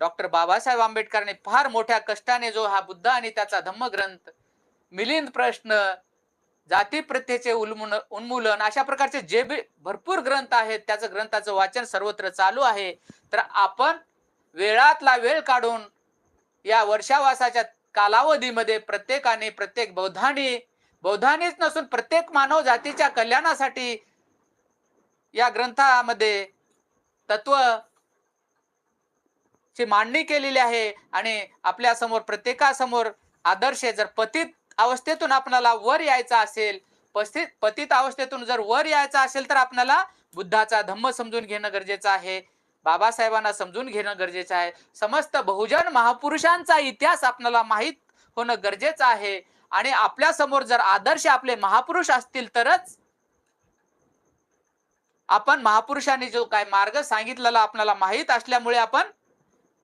Doctor Babasaheb आंबेडकरांनी फार मोठ्या कष्टाने जो हा बुद्ध आणि त्याचा धम्मग्रंथ मिलिंद प्रश्न जातीप्रथेचे उन्मूलन उन्मूलन अशा प्रकारचे जे बी भरपूर ग्रंथ आहेत त्याचं ग्रंथाचं वाचन सर्वत्र चालू आहे. तर आपण वेळातला वेळ काढून या वर्षावासाच्या कालावधीमध्ये प्रत्येकाने प्रत्येक बौद्धाने बौद्धानेच नसून प्रत्येक मानव जातीच्या कल्याणासाठी या ग्रंथामध्ये तत्व ची मांडणी केलेली आहे आणि आपल्यासमोर प्रत्येकासमोर आदर्श आहे. जर पतित अवस्थेतून आपल्याला वर यायचं असेल पस्थित पतित अवस्थेतून जर वर यायचं असेल तर आपल्याला बुद्धाचा धम्म समजून घेणं गरजेचं आहे. बाबासाहेबांना समजून घेणं गरजेचं आहे. समस्त बहुजन महापुरुषांचा इतिहास आपल्याला माहीत होणं गरजेचं आहे. आणि आपल्यासमोर जर आदर्श आपले महापुरुष असतील तरच आपण महापुरुषांनी जो काय मार्ग सांगितलेला आपल्याला माहीत असल्यामुळे आपण